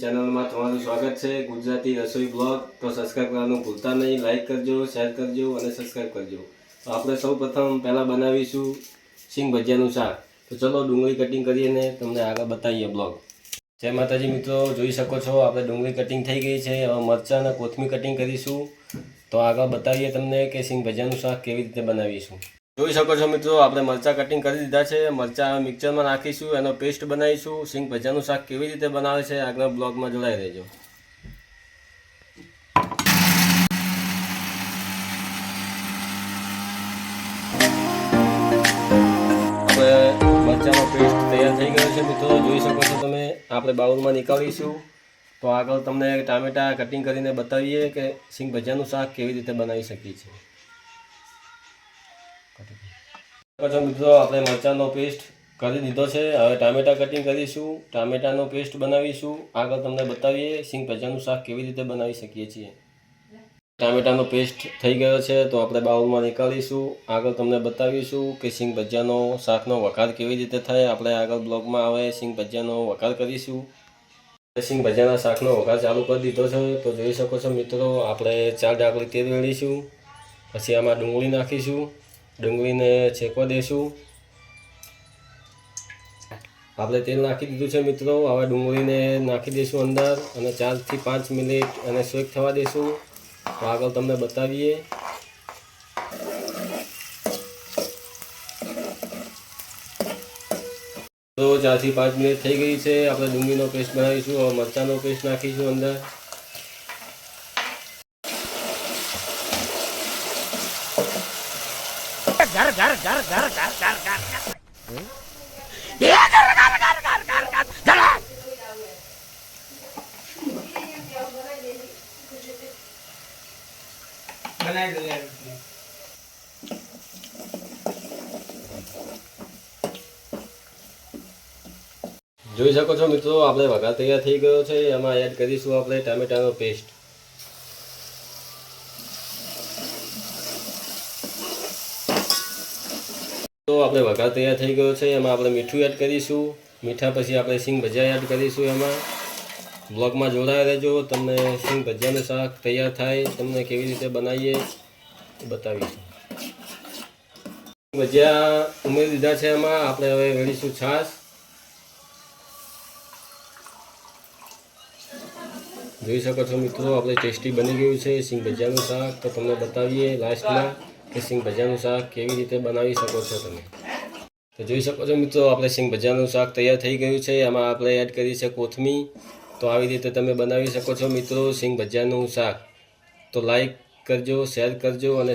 ચેનલમાં તમારું સ્વાગત છે. ગુજરાતી રસોઈ બ્લોગ. તો સબસ્ક્રાઈબ કરવાનું ભૂલતા નહીં. લાઇક કરજો શેર કરજો અને સબસ્ક્રાઈબ કરજો. તો આપણે સૌ પ્રથમ પહેલાં બનાવીશું સિંગ ભજીયાનું શાક. તો ચલો ડુંગળી કટિંગ કરીને તમને આગળ બતાવીએ બ્લોગ. જય માતાજી મિત્રો, જોઈ શકો છો આપણે ડુંગળી કટિંગ થઈ ગઈ છે. હવે મરચાં અને કોથમીર કટિંગ કરીશું. તો આગળ બતાવીએ તમને કે સિંગ ભજીયાનું શાક કેવી રીતે બનાવીશું. જોઈ શકો છો મિત્રો, આપણે મરચાં કટિંગ કરી દીધા છે. મરચાં મિક્સરમાં નાખીશું, એનો પેસ્ટ બનાવીશું. સિંગ ભજાનું શાક કેવી રીતે બનાવે છે, આગળ બ્લોગમાં જોડાઈ રહેજો. મરચાંનો પેસ્ટ તૈયાર થઈ ગયો છે મિત્રો. જોઈ શકો છો તમે, આપણે બાઉલમાં નીકાળીશું. તો આગળ તમને ટામેટાં કટિંગ કરીને બતાવીએ કે સિંગ ભજીયાનું શાક કેવી રીતે બનાવી શકીએ છીએ. તો મિત્રો, આપણે મરચાંનો પેસ્ટ કરી દીધો છે. હવે ટામેટાં કટિંગ કરીશું. ટામેટાનો પેસ્ટ બનાવીશું. આગળ તમને બતાવીએ સિંગ ભજાનું શાક કેવી રીતે બનાવી શકીએ છીએ. ટામેટાનો પેસ્ટ થઈ ગયો છે, તો આપણે બાઉલમાં નીકાળીશું. આગળ તમને બતાવીશું કે સિંગ ભજીયાનો શાકનો વઘાર કેવી રીતે થાય. આપણે આગળ બ્લોગમાં આવે સિંગ ભજીયાનો વઘાર કરીશું. સિંગ ભજીયાના શાકનો વઘાર ચાલુ કરી દીધો છે. તો જોઈ શકો છો મિત્રો, આપણે ચાર ડાકડી તેલ વેળીશું પછી આમાં ડુંગળી નાખીશું. ડુંગળીને છેકવા દઈશું આપણે તેલ નાખી દીધું છે મિત્રો. હવે ડુંગળીને નાખી દઈશું અંદર અને ચારથી પાંચ મિનિટ અને શેક થવા દઈશું તો આગળ તમને બતાવીએ. તો ચારથી પાંચ મિનિટ થઈ ગઈ છે. આપણે ડુંગળીનો પેસ્ટ બનાવીશું, હવે મરચાંનો પેસ્ટ નાખીશું અંદર. ઘર ઘર ઘર ઘર ઘર ઘર ઘર જોઈ શકો છો મિત્રો આપણે વઘાર તૈયાર થઈ ગયો છે એમાં એડ કરીશું આપણે ટામેટાનો પેસ્ટ તો આપણે વઘાર તૈયાર થઈ ગયો છે. એમાં આપણે મીઠું એડ કરીશું. મીઠા પછી આપણે સિંગ ભજીયા એડ કરીશું એમાં. બ્લોગમાં જોડાયા રહેજો. તમને સિંગ ભજીયાનું શાક તૈયાર થાય. તમને કેવી રીતે બનાવીએ બતાવીશું. ભજીયા ઉમેરી દીધા છે એમાં. આપણે હવે વેળીશું છાશ. જોઈ શકો છો મિત્રો, આપણે ટેસ્ટી બની ગયું છે. સિંગ ભજીયાનું શાક તો તમને બતાવીએ લાસ્ટમાં કે સિંગ ભજીયાનું શાક કેવી રીતે બનાવી શકો છો તમે? તો જોઈ શકો છો મિત્રો, આપણે સિંગ ભજીયાનું શાક તૈયાર થઈ ગયું છે. એમાં આપણે એડ કરી છે કોથમી. તો આવી રીતે તમે બનાવી શકો છો મિત્રો સિંગ ભજીયાનું શાક. તો લાઈક કરજો શેર કરજો અને